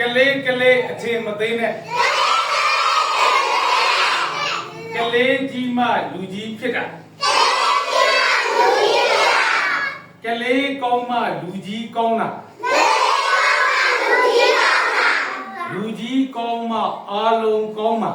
ကလေးကလေးအထင်မသေးနဲ့ကလေးကြီးမှလူကြီးဖြစ်တာကလေးကောင်းမှလူကြီးကောင်းတာလူကြီးကောင်းမှအားလုံးကောင်းမှာ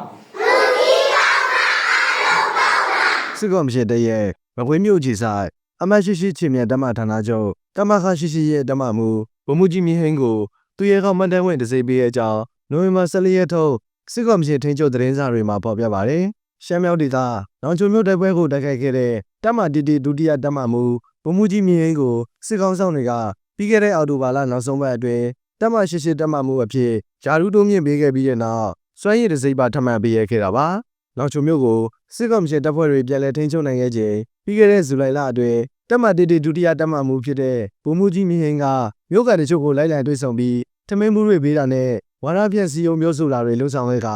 စစ်ကောင်မရှိတဲ့ရဲ့မကွေးမြို့ကြီးဆိုင်အမတ်ရှိရှိချင်းမြတ်တမဌာနချုပ်တမခရှိရှိရဲ့တမမှုဗမှုကြီးမြဟင်းကို သူရဲကောင်းမန်တန်ဝင်တစိပေးရဲ့အကြောင်းနိုဝင်ဘာ14ရက်ထုတ်စစ်ကောင်မရှိထင်းချုပ်သတင်းစာတွေမှာဖော်ပြပါတယ်။ရှမ်းမြောက်ဒေသနောင်ချုံမြို့တိုက်ပွဲကိုတိုက်ခိုက်ခဲ့တဲ့တမတီတီဒုတိယတမမှုဗမှုကြီးမြဟင်းကိုစစ်ကောင်ဆောင်တွေကပြီးခဲ့တဲ့အောက်တိုဘာလနောက်ဆုံးပတ်အတွင်းတမရှိရှိတမမှုအဖြစ်ယာရုတိုးမြင့်ပေးခဲ့ပြီးတဲ့နောက်စွမ်းရည်တစိပါထမှန်ပေးရခဲ့တာပါ။နောက်ချုံမြို့ကိုစစ်ကောင်စီတပ်ဖွဲ့တွေပြန်လည်ထိန်းချုပ်နိုင်ခဲ့ချိန်ပြီးခဲ့တဲ့ဇူလိုင်လအတွင်းတပ်မတေတေဒုတိယတပ်မမှုဖြစ်တဲ့ဗိုလ်မှူးကြီးမြင့်ဟင်းကမြို့ကန်တချို့ကိုလိုက်လံတွေ့ဆုံပြီး ထမင်းမှုတွေပေးတာနဲ့ဝါရပြန့်စည်းရုံမျိုးဆိုတာတွေလှုံ့ဆော်ခဲ့က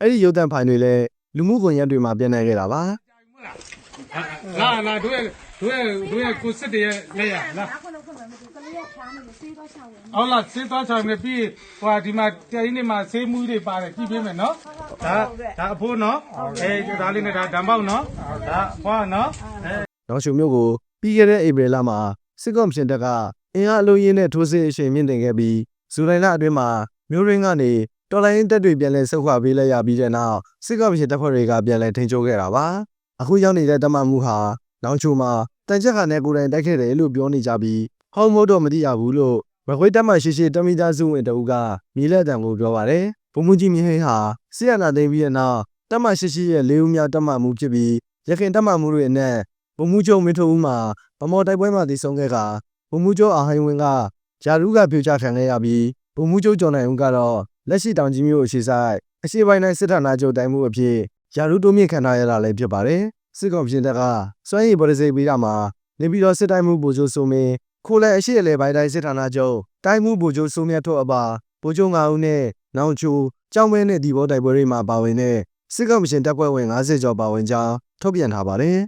အဲ့ဒီရုပ်သံဖိုင်တွေလည်းလူမှုကွန်ရက်တွေမှာပြန့်နှံ့ခဲ့တာပါလာလာတို့ရဲ့တို့ရဲ့တို့ရဲ့ကိုစစ်တရဲ့လက်ရလာအခုလောက်ခွင့်မမတူကလေးကဖျားနေစေးတော့ချောင်းဝင်ဟုတ်လားစေးသွားချောင်းနေပြီးဟိုဒီမှာတိုင်းနေမှာဆေးမှုတွေပါတယ်ကြည့်ပေးမယ်နော်ဒါဒါအဖိုးနော်အဲဒါလေးနဲ့ဒါဓာတ်ပေါက်နော်ဒါအဖွားနော်အဲ။နောက်ရှုံမြို့ကိုပြီးခဲ့တဲ့ဧပြီလမှာစစ်ကောင်စီတပ်ကအင်အားအလုံးရင်းနဲ့ထိုးစစ်အရှိန်မြင့်တင်ခဲ့ပြီး ဇူလိုင်လအတွင်းမှာမြို့ရင်းကနေတော်လိုင်းတပ်တွေပြန်လည်ဆုတ်ခွာပေးလိုက်ရပြီးတဲ့နောက်စစ်ကောင်စီတပ်ဖွဲ့တွေကပြန်လည်ထိန်းချုပ်ခဲ့တာပါ။အခုရောက်နေတဲ့တမမှုဟာနောင်ချိုမှာတန်ချက်ခါနဲ့ကိုယ်တိုင်တိုက်ခဲ့တယ်လို့ပြောနေကြပြီးဟောင်းမို့တော့မသိရဘူးလို့မခွေးတက်မှရှိရှိတမိသားစုဝင်တအုပ်ကမြေလက်တံကိုပြောပါတယ်။ဘုံမူကြီးမြဟင်းဟာဆီယနာသိမ်းပြီးတဲ့နောက်တက်မှရှိရှိရဲ့လေးဦးမြောက်တက်မှမှုဖြစ်ပြီးရခင်တက်မှမှုတွေနဲ့ဗိုလ်မှူးချုပ်မင်းထိုးဦးမှာဗမော်တိုက်ပွဲမှာတည်ဆုံခဲ့ကဗိုလ်မှူးချုပ်အာဟိုင်ဝင်းက ဂျာရုကပြိုချခံခဲ့ရပြီးဗိုလ်မှူးချုပ်ကျော်နိုင်ဦးကတော့လက်ရှိတောင်ကြီးမြို့အရှိဆိုင်အရှိပိုင်းတိုင်းစစ်ဌာနချုပ်တိုင်းမှုအဖြစ်ဂျာရုတိုးမြင့်ခံထားရတာလည်းဖြစ်ပါတယ်စစ်ကောင်ပြင်တပ်ကစွမ်းရည်ပေါ်စိတ်ပေးတာမှာနေပြည်တော်စစ်တိုင်းမှုဗိုလ်ချုပ်စိုးမင်းခိုးလဲအရှိအလဲပိုင်းတိုင်းစစ်ဌာနချုပ်တိုင်းမှုဗိုလ်ချုပ်စိုးမြတ်ထုတ်အပါဗိုလ်ချုပ်ငါဦးနဲ့နောင်ချိုကြောင်းမဲနဲ့ဒီဘောတိုက်ပွဲတွေမှာပါဝင်တဲ့စစ်ကောင်ရှင်တပ်ဖွဲ့ဝင်50ကျော်ပါဝင်ကြောင်းထုတ်ပြန်ထားပါတယ်